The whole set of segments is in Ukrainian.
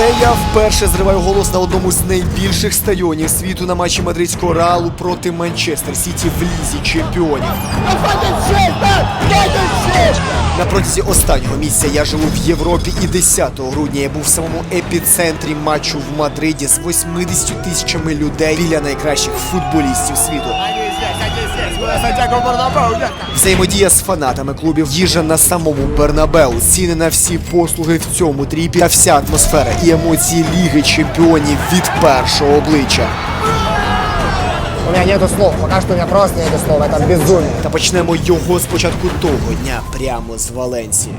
Це я вперше зриваю голос на одному з найбільших стадіонів світу на матчі мадридського реалу проти Манчестер Сіті в лізі чемпіонів. На протязі останнього місяця я живу в Європі і 10 грудня я був в самому епіцентрі матчу в Мадриді з 80 тисячами людей біля найкращих футболістів світу. Взаємодія з фанатами клубів, їжа на самому Бернабеу, ціни на всі послуги в цьому тріпі та вся атмосфера і емоції Ліги Чемпіонів від першого обличчя. У меня нету слов, пока что у меня просто нету слов, это безумие. Та почнемо його спочатку того дня прямо з Валенсії.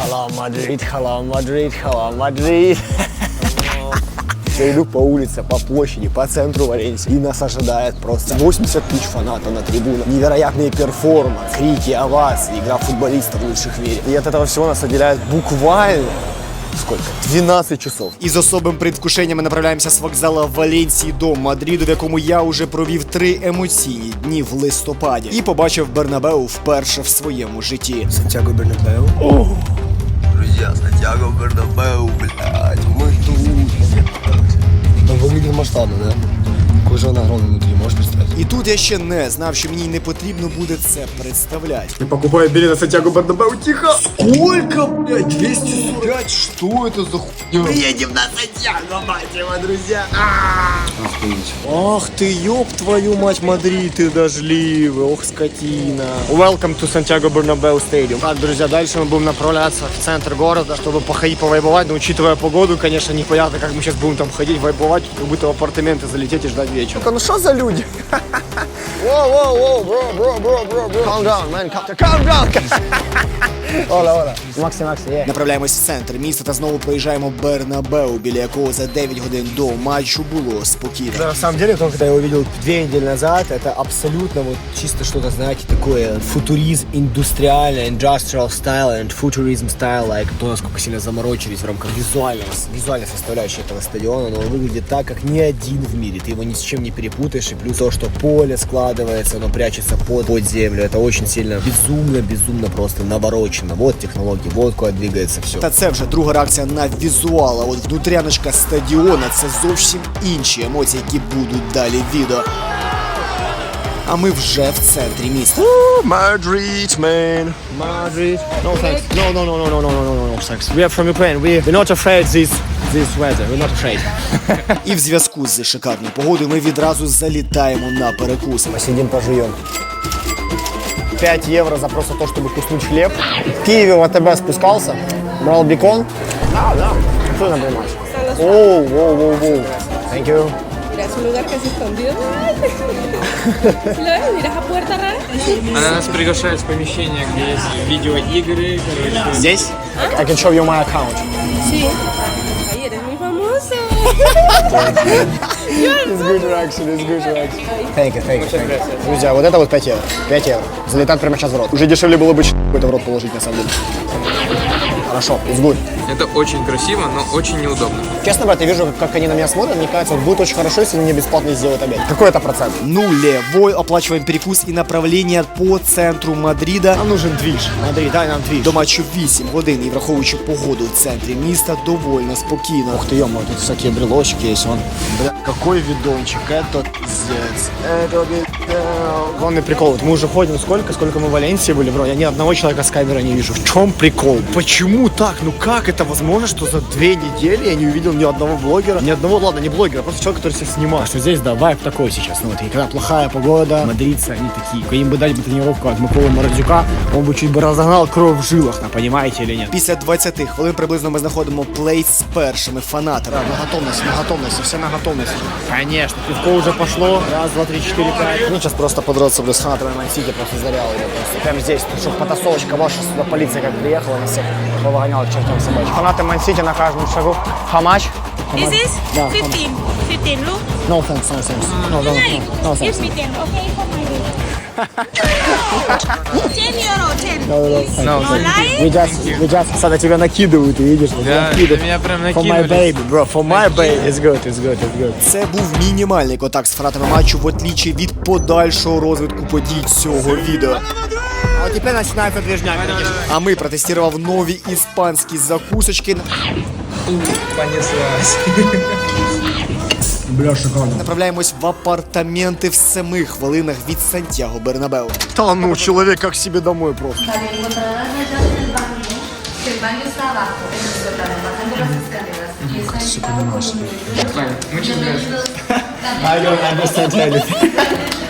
Hello, Madrid, hello, Madrid, hello, Madrid. Я иду по улице, по площади, по центру Валенсии, и нас ожидает просто 80 тысяч фанатов на трибунах. Невероятные перформанс, крики, овации, игра футболистов в лучших мире. И от этого всего нас отделяет буквально сколько? 12 часов. І з особим предвкушенням ми направляємося з вокзала Валенсії до Мадриду, в якому я уже провів три емоційні дні в листопаді і побачив Бернабеу вперше в своєму житті. Сантьяго Бернабеу. Друзья, Сантьяго Бернабеу, блядь, масштабно, да? Кожна грона внутрі. огромный внутри, можешь представить? І тут я ще не знав, що мені не потрібно буде це представляти. Покупаю билет на Сантьяго Бернабеу, тихо! Сколько, блядь, 245? Что это за хуйня? Едем на Сантьяго, мать его, друзья. Ах ты, ёб твою мать, Мадрид, ты дождливый, ох, скотина. Welcome to Santiago Bernabeu Stadium. Так, друзья, дальше мы будем направляться в центр города, чтобы походить, повайбовать, но учитывая погоду, конечно, непонятно, как мы сейчас будем там ходить, вайбовать, как будто в апартаменты залететь и ждать вечера. Ну что за люди? Воу, воу, воу, бро, бро, бро, бро, бро. Calm down, man, calm, calm down. Ола, ола. Максі, Максі, є. Направляємось в центр міста та знову проїжджаємо Бернабеу, біля якого за 9 годин до матчу було спокійно. Да, на самом деле, то, когда я увидел две недели назад, это абсолютно вот чисто что-то, знаете, такое футуризм, индустриальное, industrial style and futurism style, like то, насколько сильно заморочились в рамках визуального, визуальной составляющей этого стадиона, но он выглядит так, как ни один в мире. Ты его ни с чем не перепутаешь, и плюс то, что поле складывается, оно прячется под, под землю, это очень сильно безумно, безумно просто наворочено. Вот технологии, вот куда двигается все. Та це вже друга реакція на візуал. А от внутряночка стадіона це зовсім інші емоції, які будуть далі в відео. А ми вже в центрі міста. Madrid, man. Madrid. No thanks. No, no, no, no, no, no, no, no, no, no, thanks. We are from Ukraine. We, we're not afraid this this weather. We're not afraid. І в зв'язку з шикарною погодою ми відразу залітаємо на перекус. Посидим, пожуем. 5 евро за просто то, чтобы куснуть хлеб. В Киеве в АТБ спускался, брал бекон. Да, да. Что на матч? Оу, оу, оу, оу. Thank you. Es un lugar casi escondido. Flores, mira esa puerta rara. Она нас приглашает в помещение, где есть видеоигры, короче. Здесь? I can show you my account. Sí. Ay, eres muy famoso. It's good reaction, it's good reaction. Thank you, thank you, thank you. Друзья, вот это вот 5 евро. 5 евро. Залетать прямо сейчас в рот. Уже дешевле было бы какой-то в рот положить, на самом деле Хорошо, it's good. Это очень красиво, но очень неудобно. Честно, брат, я вижу, как они на меня смотрят, мне кажется, вот будет очень хорошо, если мне бесплатно сделают обед. Какой это процент? Нулевой оплачиваем перекус і направлення по центру Мадрида. Нам нужен движ. Смотри, дай нам движ. До матчу 8 годин і враховуючи погоду в центрі міста, довольно спокійно. Ух ты, ё тут всякие брелочки есть, вон. Бля, какой видончик, это пиздец. Это пиздец. Главный прикол, вот мы уже ходим сколько, сколько мы в Валенсии были, бро, я ни одного человека с камерой не вижу. В чем прикол? Почему так? Ну как это возможно, что за две недели я не увидел ни одного блогера, ни одного, ладно, не блогера, а просто человека, который себя снимает. Что здесь, да, вайп такой сейчас, ну вот, и когда плохая погода, мадридцы, они такие, им бы дать бы тренировку от Миколы Морозюка, он бы чуть бы разогнал кровь в жилах, на, понимаете или нет? Після 20 хвилин приблизно ми знаходимо плейс з першими фанатами. На готовности, на готовности, все на готовности. Конечно. Пивко уже пошло. Раз, два, три, четыре, пять. Ну, сейчас просто подраться, бля, с фанатами Мансити просто зарял идет просто. Прямо здесь, чтобы потасовочка ваша сюда полиция как приехала на всех повыгоняла к чертям собачьим. Фанаты Мансити на каждом шагу. Хамач. This is Yeah, 15. 15, look. No thanks, no thanks. No, no, no, no Give thanks. me 10, okay? For my day. 10 euro, 10. No, no, no, please. thank No, No thank lying? We just, we just, Сада, тебя накидывают, ты видишь? вот Да, накидывают. да меня прям For my накинули. baby, bro, for my baby. It's good, it's good, it's good. Це був мінімальний контакт з фанатами матчу, в отлічі від подальшого розвитку подій цього відео. А вот теперь начинается движняк. А ми протестував нові іспанські закусочки. Понеслась. Бля, шикарно. Направляємось в апартаменти в семи хвилинах від Сантьяго Бернабеу. Да ну, человек как себе домой просто. que el baño está abajo, en el sótano, bajando las escaleras. Y está invitado con un Vale, muchas gracias. I don't understand anything.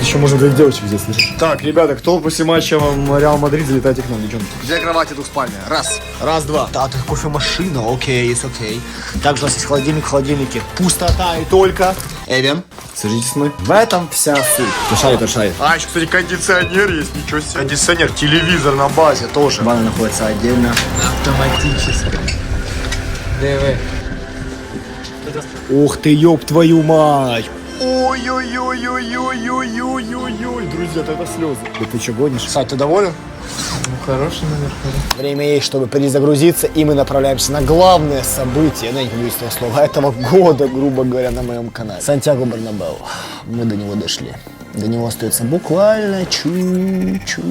Еще можно двоих девочек здесь слышать. Так, ребята, кто после матча вам Реал Мадрид, залетайте к нам, девчонки. Две кровати двухспальные. Раз. Раз, два. Да, тут кофемашина, окей, есть окей. Также у нас есть холодильник в холодильнике. Пустота и только. Эвен. Сажитесь с мной. В этом вся суть. Тушай, тушай. А, еще, кстати, кондиционер есть, ничего себе. Кондиционер, телевизор на базе тоже. Ванна находится отдельно. ДВ. Ух ты, ёб твою мать. Ой-ой-ой-ой-ой-ой-ой-ой-ой. Друзья, это слезы. Да ты что гонишь? Сань, ты доволен? Ну, хороший номер. Время есть, чтобы перезагрузиться, и мы направляемся на главное событие, ну, я не боюсь этого слова, этого года, грубо говоря, на моем канале. Сантьяго Барнабеу. Мы до него дошли. До него остается буквально чуть-чуть.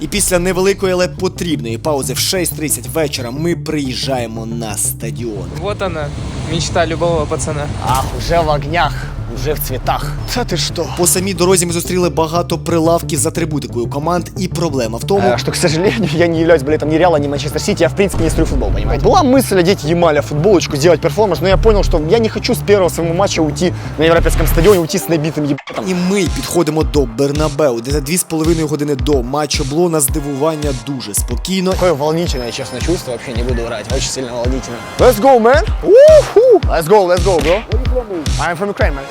І після невеликої, але потрібної паузи в 6.30 вечора ми приїжджаємо на стадіон. Вот она, мечта любого пацана. Ах, уже в огнях, уже в цветах. Да ты что? По самій дорозі ми зустріли багато прилавків з атрибутикою команд, і проблема в тому, Э, Что, к сожалению, я не являюсь болельщиком ни Реала, ни Манчестер Сити, я в принципе не смотрю футбол, понимаете? Была мысль одеть Ямаля футболочку, сделать перформанс, но я понял, что я не хочу с первого своего матча уйти на европейском стадионе, уйти с набитым ебатом. і ми підходимо до Бернабеу, де за 2,5 години до матчу було на здивування дуже спокійно. Такое волнительное, честно, чувство, вообще не буду врать, очень сильно волнительно. Let's go, man! Woo-hoo! Let's go, let's go, bro. I'm from Ukraine, man.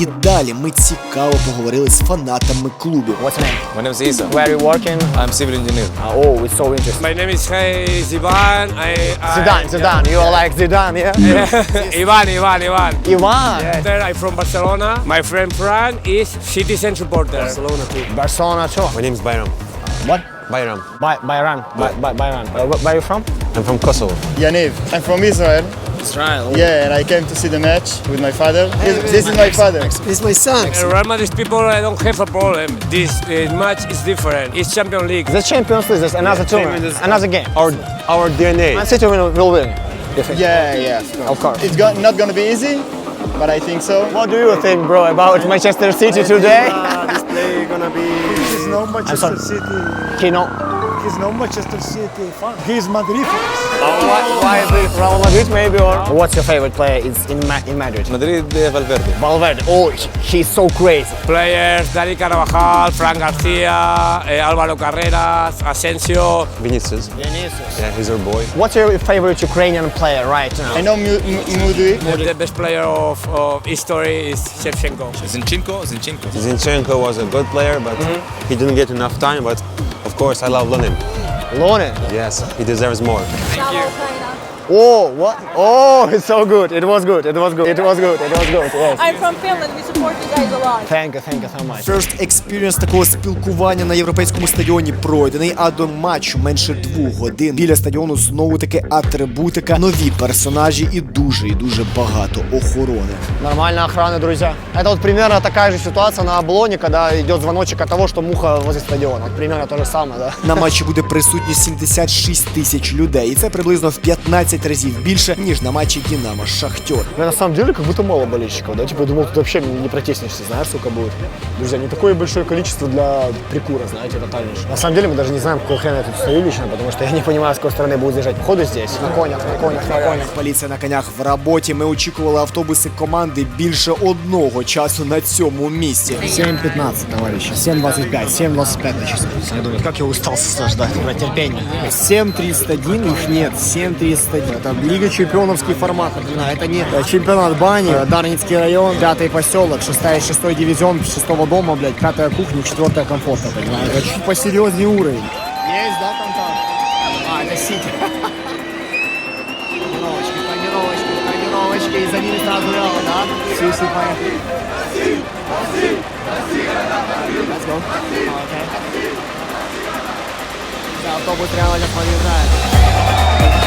І далі ми цікаво поговорили з фанатами клубів. What's your name? My name is Isa. Where are you working? I'm civil engineer. Uh, oh, it's so interesting. My name is Hey Zivan. I, I Zidane, Zidane, you are like Zidane, yeah? Ivan, Ivan, Ivan. Ivan! Then I'm from Barcelona. My friend Fran is citizen supporter. Barcelona too. Barcelona, too. My name is Bayram. What? Bayram. By, Bayram. By, by, Bayram. Uh, wh- where are you from? I'm from Kosovo. Yaniv. I'm from Israel. Israel. Yeah, and I came to see the match with my father. This, this is my father. This is my son. Uh, Real Madrid people, I don't have a problem. This uh, match is different. It's Champions League. The Champions League, is another tournament, another game. Our our DNA. Man City will, will win. You? Yeah, yeah. Of course. It's go- not gonna be easy, but I think so. What do you think, bro, about Manchester City today? this play gonna be. He's no Manchester sorry. City. Kino. He's not Manchester City fan. He's Madrid. Why, why is Real Madrid maybe or? What's your favorite player is in, Ma- in Madrid? Madrid uh, Valverde. Valverde. Oh, he- he's so crazy. Players, Dani Carvajal, Fran Garcia, uh, Álvaro Carreras, Asensio. Vinicius. Yeah, he's our boy. What's your favorite Ukrainian player right now? I know Mu- Mu- Mudrik. The best player of, of history is Shevchenko. Zinchenko. Zinchenko. Zinchenko was a good player, but he didn't get enough time. But of course, I love Lenin. Lonin. Yes, he deserves more. Oh, what? Oh, it's so good. It was good. It was good. It was good. It was good. Yes. I'm from Finland. We support you guys a lot. Thank you. Thank you so much. First experience такого спілкування на європейському стадіоні пройдений, а до матчу менше двох годин. Біля стадіону знову таки атрибутика, нові персонажі і дуже і дуже багато охорони. Нормальная охрана, друзья. Это вот примерно такая же ситуация на Облоне, когда идет звоночек от того, что муха возле стадиона. Вот примерно то же самое, да? На матчі буде присутні 76 тисяч людей, і це приблизно в 15 разів більше ніж на матчі Дінамо Шахтер. Я на самом деле как будто мало болельщиков, да? Типа я думал, тут вообще не протиснешься, знаешь, сколько будет. Друзья, не такое большое количество для прикура, знаете, тотальнейшего. На самом деле мы даже не знаем, какого хрена я тут стою лично, потому что я не понимаю, с какой стороны будут заезжать. Походу здесь, на конях, на конях, на конях. Поліція на конях в роботі. Ми очікували автобуси команди більше одного часу на цьому місці. 7.15, товарищи. 7.25, 7.25 на часах. Я думаю, как я устал ждать, про терпение. 7.31, их нет, 7.31. это Лига чемпионовский формат, напоминаю. Это не э, чемпионат бани, Дарницкий район, пятый поселок, шестая, шестой дивизион, шестого дома, блядь, пятая кухня, четвертая комфорта, понимаешь? Это чуть посерьезнее уровень. Есть, да, там там? А, это Сити. Тренировочки, тренировочки, тренировочки, и за ними сразу Реал, да? Все, все, поехали. Let's go. Okay. Да, автобус реально подъезжает.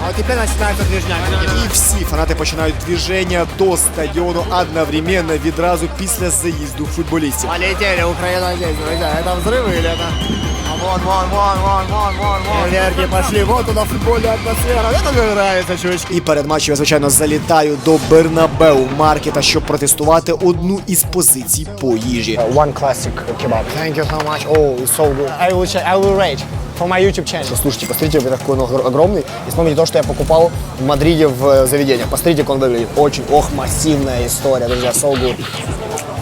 А вот теперь начинается движение И все фанаты начинают движение до стадиона одновременно відразу после заїзду футболистов. Полетели, Украина здесь, друзья. Это взрывы или это... А Вон, вон, вон, вон, вон, вон, вон. Энергии пошли. Вот туда футбольная атмосфера. Это мне нравится, чувачки. І перед матчем я, звичайно, залітаю до Бернабеу маркета, щоб протестувати одну із позицій по їжі. One classic kebab. Thank you so much. Oh, it's so good. I will, check, I will rate for my YouTube channel. Слушайте, посмотрите, какой он огр- огромный. И смотрите то, что я покупал в Мадриде в э, заведениях. Посмотрите, как он выглядит. Очень, ох, массивная история, друзья. So good.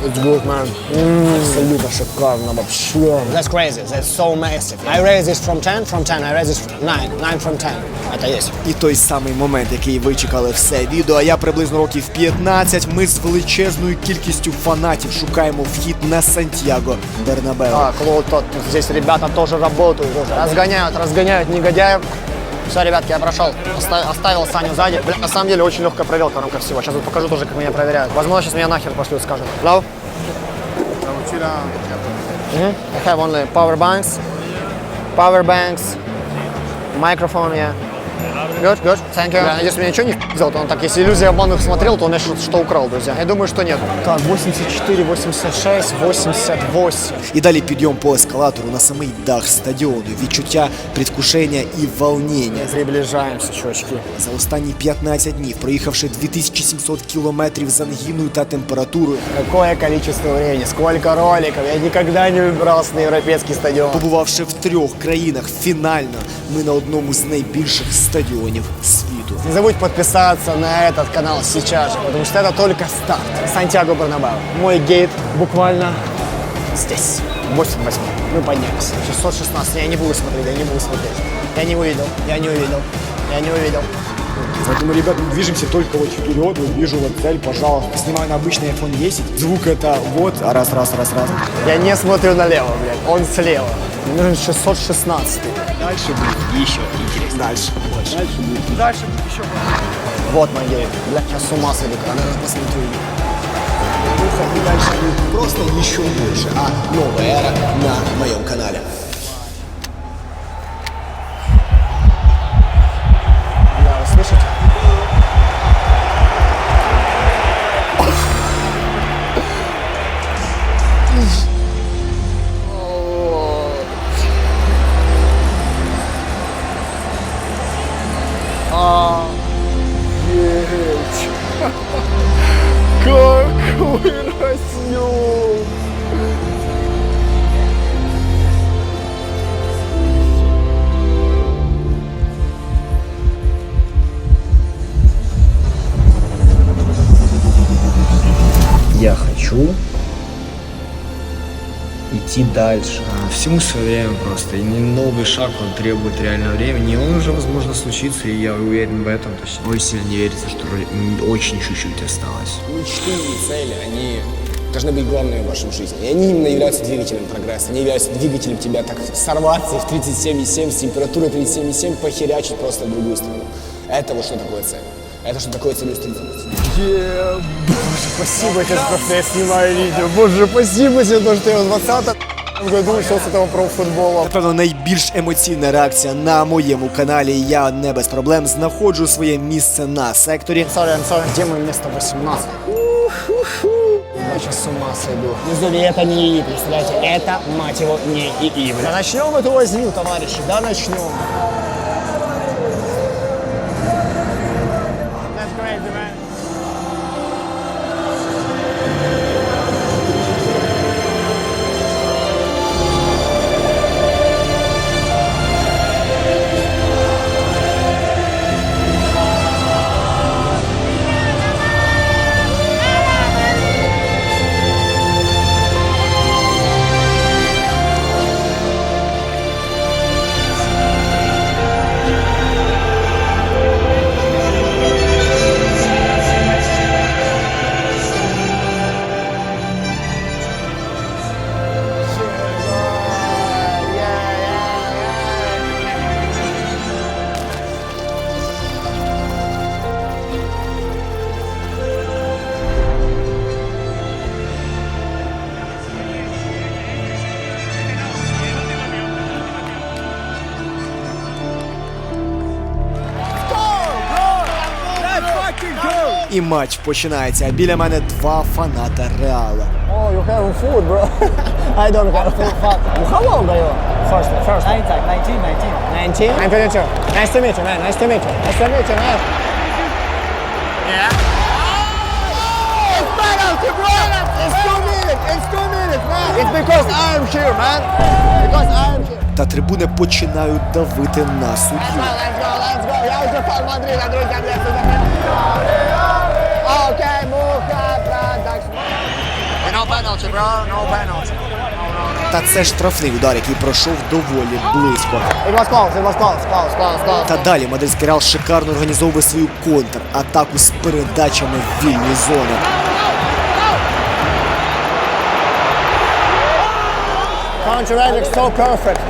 It's good, man. Mm, абсолютно шикарно вообще. That's crazy. That's so massive. I rate this from 10, from 10. I rate this 9, 9 from 10. Это есть. І той самий момент, який ви чекали все відео. А я приблизно років 15. Ми з величезною кількістю фанатів шукаємо вхід на Сантьяго Бернабеу. А, Клод, тот, здесь ребята тоже работают. уже. Разгоняют, разгоняют негодяев. Все, ребятки, я прошел. Оста- оставил Саню сзади. Бля, на самом деле очень легкая проверка в рамках всего. Сейчас вот покажу тоже, как меня проверяют. Возможно, сейчас меня нахер пошлют, скажут. Mm -hmm. I have only power banks, power banks, microphone, yeah. Good, good, thank you. Бля, надеюсь, меня ничего не сделал, то он так, если иллюзия обманных смотрел, то он что, что украл, друзья. Я думаю, что нет. Так, 84, 86, 88. І далі підйом по ескалатору на самий дах стадіону. Відчуття предвкушення і волнення. Приближаемся, чувачки. За останні 15 днів, проїхавши 2700 кілометрів з ангіною та температурою, Какое количество времени, сколько роликов. Я никогда не выбирался на европейский стадион. побувавши в трьох країнах, фінально ми на одному з найбільших стадіонів світу. Не забудь подписаться на этот канал сейчас же, потому что это только старт. Сантьяго Барнабао. Мой гейт буквально здесь. 88. Мы поднялись. 616. Я не буду смотреть, я не буду смотреть. Я не увидел, я не увидел, я не увидел. Поэтому, ребят, мы движемся только вот вперед. Вот вижу вот цель, пожалуйста. Снимаю на обычный iPhone 10. Звук это вот, а раз, раз, раз, раз. Я не смотрю налево, блядь. Он слева. Нужен 616. Дальше будет еще интереснее. Дальше. Больше. Дальше будет. Дальше будет еще Вот мой гейт. Блядь, я с ума сойду, когда я посмотрю. И дальше будет просто еще больше, а новая эра на моем канале. Идти дальше. А, Всему свое время просто. И не новый шаг, он требует реального времени. И он уже, возможно, случится, и я уверен в этом. То есть очень сильно не верится, что очень чуть-чуть осталось. Мечты и цели, они должны быть главными в вашем жизни. И они именно являются двигателем прогресса. Они являются двигателем тебя так сорваться и в 37,7 с температурой 37,7 похерячить просто в другую страну. Это вот что такое цель. Это что такое целеустремленность. Е, Боже, спасибо тебе, что я снимаю видео. Боже, спасибо тебе, то, что я в 20 году ушел с этого профутбола. Напевно, найбільш емоційна реакція на моєму каналі. Я не без проблем знаходжу своє місце на секторі. Sorry, I'm sorry. Где мое место 18? Я сейчас с ума сойду. Мизули, это не ИИ, представляете? Это, мать его, не ИИ, бля. Да начнем эту возню, товарищи, да начнем. І матч починається. Біля мене два фаната Реала. Oh, you have food, bro. I don't have food. How old are you? First, first. 19, 19, 19. 19? I'm 22. Nice to meet you, man. Nice to meet you. Nice to meet you, man. Yeah. It's penalty, bro! It's two minutes. It's two minutes, man. It's because I'm here, man. Because I'm here. Та трибуни починають давити на суддю. Let's go, let's go. let's go. Я уже фан Мадрида, друзья, мне penalty, bro. No penalty. Та це штрафний удар, який пройшов доволі близько. It was close, it was close, close, close, close. Та далі мадридський Реал шикарно організовує свою контратаку з передачами в вільні зони. Counter so perfect,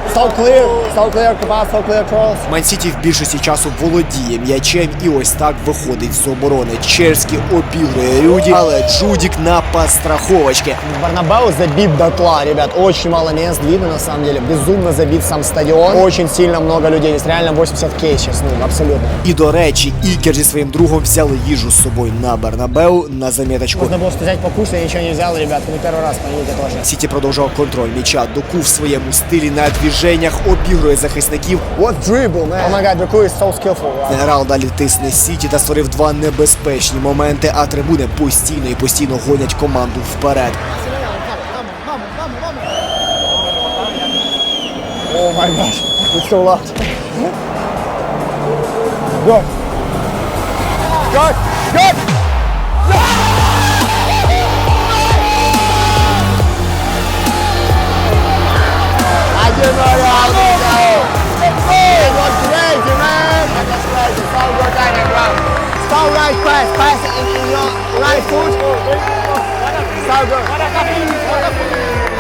Мансіті в більшості часу володіє м'ячем і ось так виходить з оборони. Черський обігрує Рюді, але Джудік на подстраховочки. Барнабеу забит дотла, ребят, очень мало мест, видно на самом деле, безумно забит сам стадион, очень сильно много людей, здесь реально 80 кей сейчас, ну, абсолютно. І до речі, Ікер зі своїм другом взяли їжу з собою на Бернабеу на заміточку. Можно было взять покушать, я ничего не взял, ребят, не первый раз, поедете тоже. Сіті продовжував контроль м'яча. Доку в своєму стилі на двіженнях обігрує захисників. What dribble, man? Oh my god, is so skillful. Wow. Генерал далі тисне Сіті та створив два небезпечні моменти, а трибуни постійно і постійно гонять команду вперед. Oh my gosh, it's so loud. Good. Good, good. Pass, it in your right foot. So good.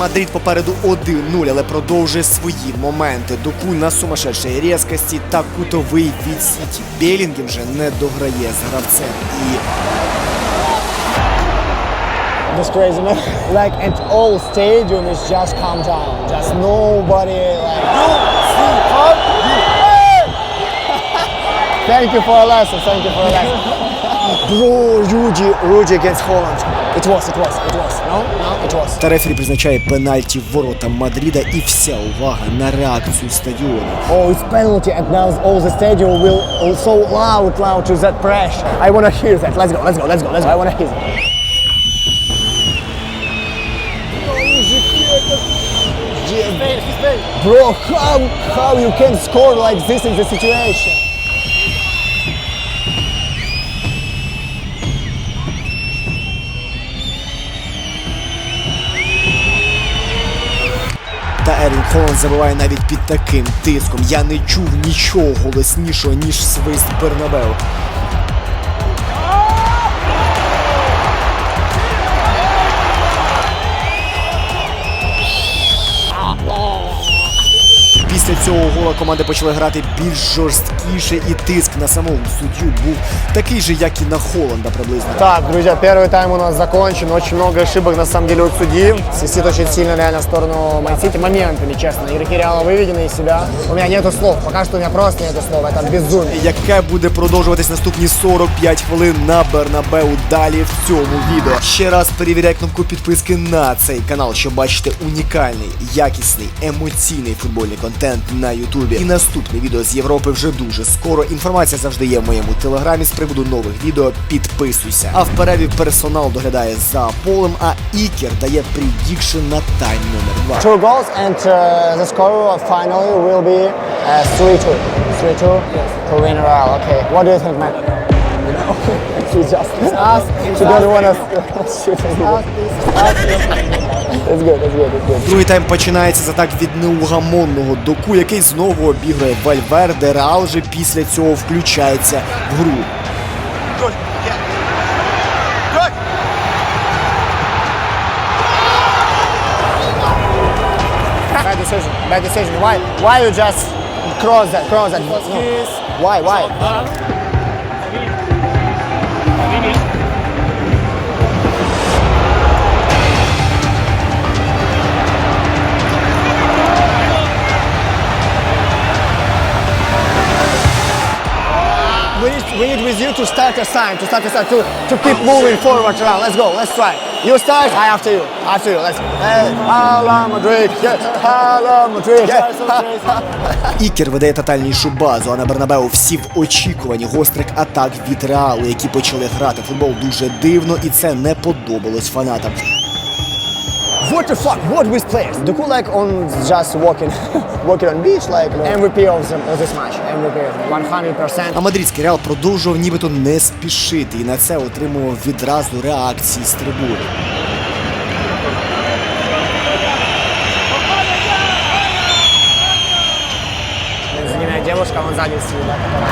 Мадрид попереду 1-0, але продовжує свої моменти. Доку на сумасшедшій різкості та кутовий від Сіті. Белінгем вже не дограє з гравцем. І This crazy man. Like at all stadium is just calm down. Just nobody like. Thank you for a lesson. Thank you for a lesson. Bro, Rudy, Rudy against Holland. It was, it was, it was. No, no, it was. та рефері призначає пенальті в ворота Мадрида і вся увага на реакцію стадіону. Oh, it's penalty, and now all the stadium will also loud, loud to that pressure. I wanna hear that. Let's go, let's go, let's go, let's go. I wanna hear that. Bro, how how you can score like this in the situation? Та Ерлін Холланд забиває навіть під таким тиском. Я не чув нічого голоснішого, ніж свист Бернабеу. Після цього гола команди почали грати більш жорсткіше і тиск на самому суддю був такий же, як і на Холланда приблизно. Так, друзья, первый тайм у нас закончен. Очень много ошибок, на самом деле, от судьи. Свистит очень сильно реально в сторону Мансити. Моментами, честно. Игроки Реала выведены из себя. У меня нету слов. Пока что у меня просто нету слов. Это безумие. яке буде продовжуватись наступні 45 хвилин на Бернабеу далі в цьому відео. Ще раз перевіряй кнопку підписки на цей канал, щоб бачити унікальний, якісний, емоційний футбольний контент на Ютубі. І наступне відео з Європи вже дуже скоро. Інформація завжди є в моєму телеграмі з приводу нових відео. Підписуйся. А в перерві персонал доглядає за полем, а Ікер дає предікшн на тайм номер 2. Two goals and uh, the score finally will be uh, 3-2. 3-2 to win Real. Okay. What do you think, man? she just asked. She doesn't want us to shoot us. That's good, that's good, that's good. Другий тайм починається з атак від неугамонного доку, який знову обігрує Вальверде. Реал же після цього включається в гру. Bad decision. Bad decision. Why? Why you just cross that? Cross that? No. Why? Why? Thank you. To start a sign, to start a sign, to, to keep moving forward around. Let's go, let's try. You start, I after you, after you. Let's. Hey, Hala Madrid, yeah, Hala Madrid, yeah. Ікер видає тотальнішу базу, а на Бернабеу всі в очікуванні гострих атак від Реалу, які почали грати футбол дуже дивно, і це не подобалось фанатам. What the fuck? What with players? The cool like on just walking, walking on beach like MVP of, the, of this match. MVP, 100%. А мадридський реал продовжував нібито не спішити і на це отримував відразу реакції з трибуни. Девушка, вон сзади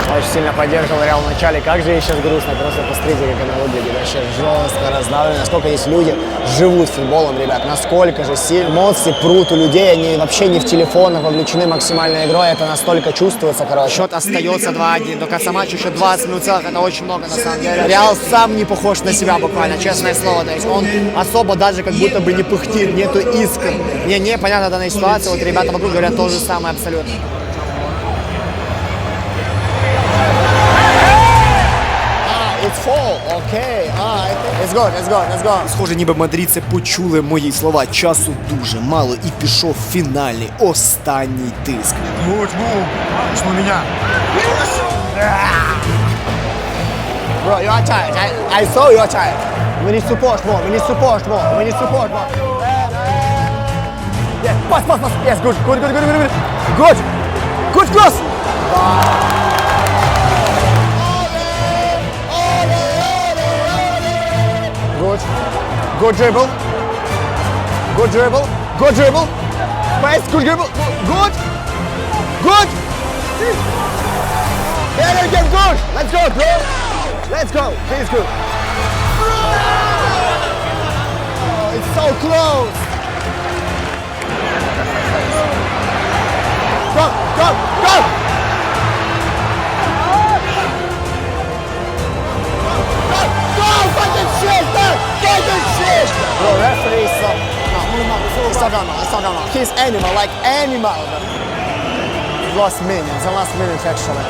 которая очень сильно поддерживала Реал в начале. Как же ей сейчас грустно, просто посмотрите, как она выглядит. Вообще жестко раздавлена. Насколько здесь люди живут футболом, ребят. Насколько же сильно эмоции прут у людей. Они вообще не в телефонах вовлечены максимальной игрой. Это настолько чувствуется, короче. Счет остается 2-1. До конца матча еще 20 минут целых. Это очень много, на самом деле. Реал сам не похож на себя буквально, честное слово. То есть он особо даже как будто бы не пыхтит, нету искр. Мне непонятна данная ситуация. Вот ребята вокруг говорят то же самое абсолютно. Ah, good. It's good. Let's go. Схоже, ніби мадридці почули мої слова. Часу дуже мало і пішов фінальний останній тиск. Муч. Что у? Bro, you are tired. I, I saw you are tired. We need support more. We need support more. We need support more. Yeah, pass, pass, pass. Yes, good, good, good, good, good, good. Good. Good cross. Good. Good dribble. Good dribble. Good dribble. Pass. Good dribble. Good. Good. Yeah, yeah, yeah, good. Let's go, bro. Let's go. Please go. Oh, it's so close. Go, go. Go, Bro, referee is not normal. He's animal, like animal. Last minute, the last minute actually.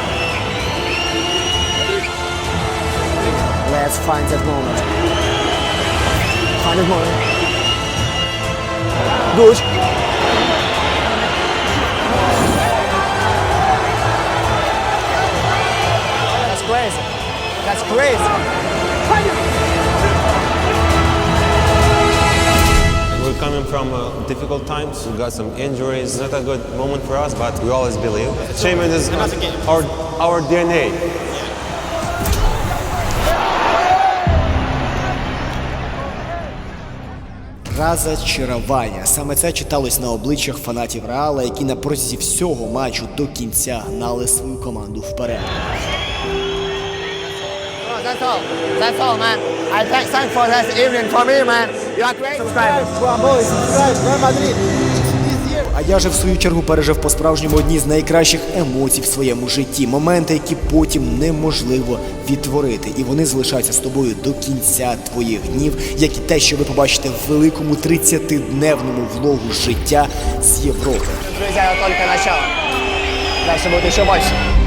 Let's find that moment. Find that moment. Good. That's crazy. That's crazy. We're coming from uh, difficult times. We got some injuries. Not a good moment for us, but we always believe. Champions is our, our DNA. Разочарування. Саме це читалось на обличчях фанатів Реала, які на протязі всього матчу до кінця гнали свою команду вперед. Oh, that's all. That's all, man. I thank thank for that evening for me, man. You are great. А я же в свою чергу пережив по-справжньому одні з найкращих емоцій в своєму житті. Моменти, які потім неможливо відтворити. І вони залишаються з тобою до кінця твоїх днів, як і те, що ви побачите в великому 30-дневному влогу життя з Європи. Друзья, это только начало. Дальше будет еще больше.